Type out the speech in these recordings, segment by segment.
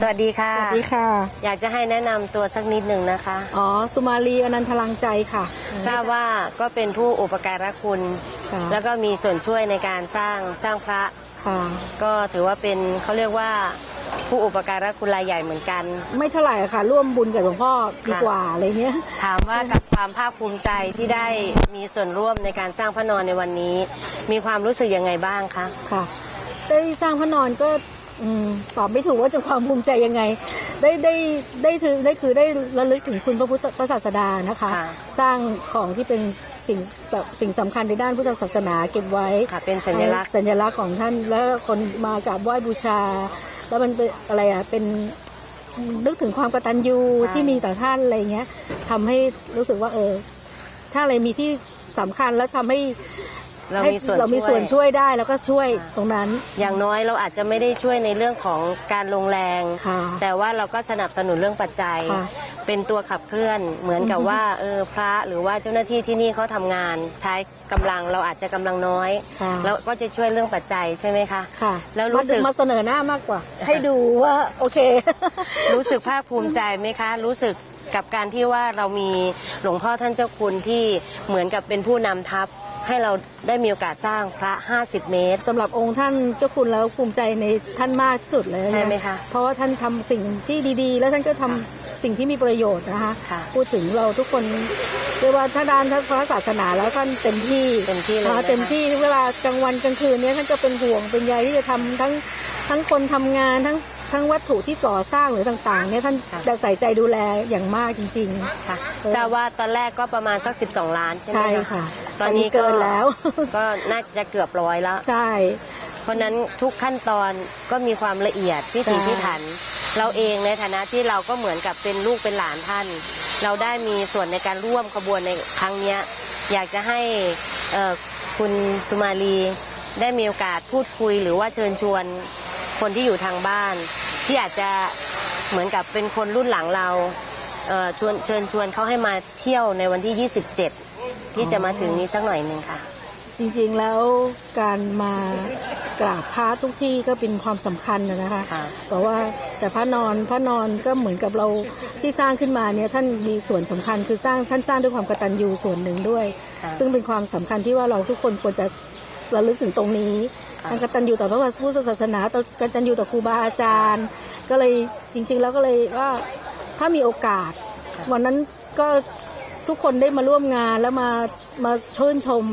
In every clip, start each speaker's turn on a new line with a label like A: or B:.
A: สวัสดีค่ะ
B: สวัสดีค่ะ
A: อยากจะให้แนะนำตัวสักนิดหนึ่งนะคะ
B: อ๋อ สุมาลีอนันทลังใจค่ะ
A: ทราบว่าก็เป็นผู้อุปการะคุณ
B: ค่ะ
A: แล้วก็มีส่วนช่วยในการสร้างสร้างพระ
B: ค่ะ
A: ก็ถือว่าเป็นเขาเรียกว่าผู้อุปการะคุณรายใหญ่เหมือนกัน
B: ไม่เท่าไหร่ค่ะ ร่วมบุญกับหลวงพ่อดีกว่าอะไรเงี้ย
A: ถามว่ากับความภาคภูมิใจที่ได้มีส่วนร่วมในการสร้างพระนอนในวันนี้ มีความรู้สึกยังไงบ้างคะ
B: ค่ะ ได้สร้างพระนอนก็อืม ตอบไม่ถูกว่าจะความภูมิใจยังไง ได้ได้ได้ถือได้คือได้ระลึกถึงคุณพระพุทธพระศาสดานะคะ
A: ค่ะ
B: สร้างของที่เป็นสิ่งสสิ่งสำคัญในด้านพุทธศาสนาเก็บไว้
A: ค่ะเป็นสัญลักษณ์
B: สัญลักษณ์ของท่านแล้วคนมากราบไหว้บูชา แล้วมันเป็นอะไรอะเป็นนึกถึงความกตัญญู
A: ใช่
B: ที่มีต่อท่านอะไรเงี้ยทำให้รู้สึกว่าเออ ถ้าอะไรมีที่สำคัญแล้วทำให้
A: เรา
B: ให้
A: มีส่วน
B: เรามีส่วน
A: ช่วย
B: ช่วยได้แล้วก็ช่วยตรงนั้น
A: อย่างน้อยเราอาจจะไม่ได้ช่วยในเรื่องของการลงแรง
B: ค่ะ
A: แต่ว่าเราก็สนับสนุนเรื่องปัจจัย
B: ค่ะ
A: เป็นตัวขับเคลื่อนเหมือนกับว่าเออพระหรือว่าเจ้าหน้าที่ที่นี่เขาทำงาน ใช้กำลังเราอาจจะกำลังน้อย
B: ค่ะ
A: แล้วก็จะช่วยเรื่องปัจจัยใช่ไหมคะ
B: ค่ะ
A: แล้วรู้สึก
B: มามาเสนอหน้ามากกว่า ให้ดูว่า โอเค
A: รู้สึกภาคภูมิใจไหมคะ รู้สึก กับการที่ว่าเรามีหลวงพ่อท่านเจ้าคุณที่เหมือนกับเป็นผู้นำทัพ ให้เราได้มีโอกาสสร้างพระ 50 เมตร
B: สำหรับองค์ท่านเจ้าคุณแล้วภูมิใจในท่านมากที่สุดเลยน
A: ใช่ไหมคะ
B: เพราะว่าท่านทำสิ่งที่ดีๆ แล้วท่านก็ทำสิ่งที่มีประโยชน์นะคะ
A: ค่ะ
B: พูดถึงเราทุกคนเรียกว่าถ้าด้านพระศาสนาแล้วท่านเต็มที่
A: เต็มที่เลย
B: นะคะ
A: นะคะ
B: เต็มที่เวลากลางวันกลางคืนเนี้ยท่านก็เป็นห่วงเป็นใยที่จะทำทั้งทั้งคนทำงานทั้ง ทั้งวัตถุที่ก่อสร้างหรือต่างๆเนี่ยท่านจะใส่ใจดูแลอย่างมากจริงๆ
A: ค่ะทราบว่าตอนแรกก็ประมาณสัก 12 ล้านใช่ไหม
B: ใช่ค่ะ
A: ตอนนี้
B: ตอนนี้เกินแล้ว
A: ก็น่าจะเกือบร้อยแล้ว
B: ใช่
A: เพราะฉะนั้นทุกขั้นตอนก็มีความละเอียดพิถี
B: ใช่
A: พิถัน เราเองในฐานะที่เราก็เหมือนกับเป็นลูกเป็นหลานท่าน เราได้มีส่วนในการร่วมขบวนในครั้งเนี้ยอยากจะให้เอ่อคุณสุมาลีได้มีโอกาสพูดคุยหรือว่าเชิญชวน คนที่อยู่ทางบ้าน ที่อาจจะเหมือนกับเป็นคนรุ่นหลังเราเอ่อชวนเชิญชวนเขาให้มาเที่ยวในวันที่ 27 ที่จะมาถึงนี้สักหน่อยหนึ่งค่ะ
B: จริงๆแล้วการมากราบพระทุกที่ก็เป็นความสำคัญนะนะคะ
A: ค่ะ
B: แต่ว่าแต่พระนอนพระนอนก็เหมือนกับเราที่สร้างขึ้นมาเนี่ยท่านมีส่วนสำคัญคือสร้างท่านสร้างด้วยความกตัญญูส่วนหนึ่งด้วย
A: ค่ะ
B: ซึ่งเป็นความสำคัญที่ว่าเราทุกคนควรจะ ระลึกถึงตรงนี้
A: ค่ะ
B: การกตัญญูต่อพระพุทธศาสนาต่อกตัญญูต่อครูบาอาจารย์ ก็เลยจริง ๆ แล้วก็เลยว่าถ้ามีโอกาส วันนั้นก็ทุกคนได้มาร่วมงานแล้วมามาชื่นชม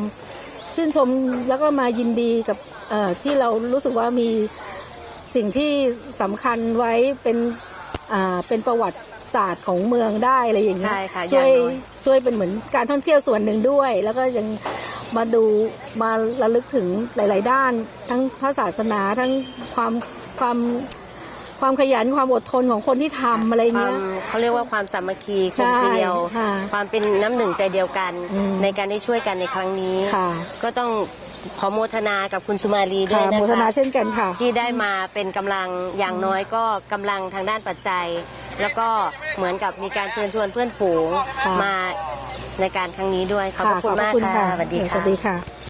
B: ชื่นชมแล้วก็มายินดีกับเอ่อที่เรารู้สึกว่ามีสิ่งที่สำคัญไว้เป็นอ่าเป็นประวัติศาสตร์ของเมืองได้อะไรอย่างเงี้ย
A: ใช่ค่ะ
B: ช่วย
A: อย่างน้อย
B: ช่วยเป็นเหมือนการท่องเที่ยวส่วนหนึ่งด้วย แล้วก็ยัง มาดูมาระลึกถึงหลาย ๆ ด้าน ทั้งพระศาสนาทั้งความความความขยันความอดทนของคนที่ทำอะไร
A: ควา
B: เงี้
A: ม
B: ย
A: เขาเรียกว่าความสามัคคีก
B: ใช่
A: ลมเกลียว
B: ค่ะ
A: ความเป็นน้ำหนึ่งใจเดียวกัน
B: อืม
A: ในการได้ช่วยกันในครั้งนี้
B: ค่ะ
A: ก็ต้องขอโมทนากับคุณสุมาลีด้ว
B: ค่ะ
A: ยนะ
B: โมทนา
A: คะ
B: เช่นกันค่ะ
A: ที่ได้มาเป็นกำลังอย่างน้อยก็กำลังทางด้านปัจจัย แล้วก็เหมือนกับมีการเชิญชวนเพื่อนฝูง
B: ค่ะ
A: มา ในการครั้งนี้ด้วย ขอบพระคุณมาก
B: ขอบพร
A: ค่ะสวัสดี
B: ส
A: ค่ะ
B: วัสดีค่ะ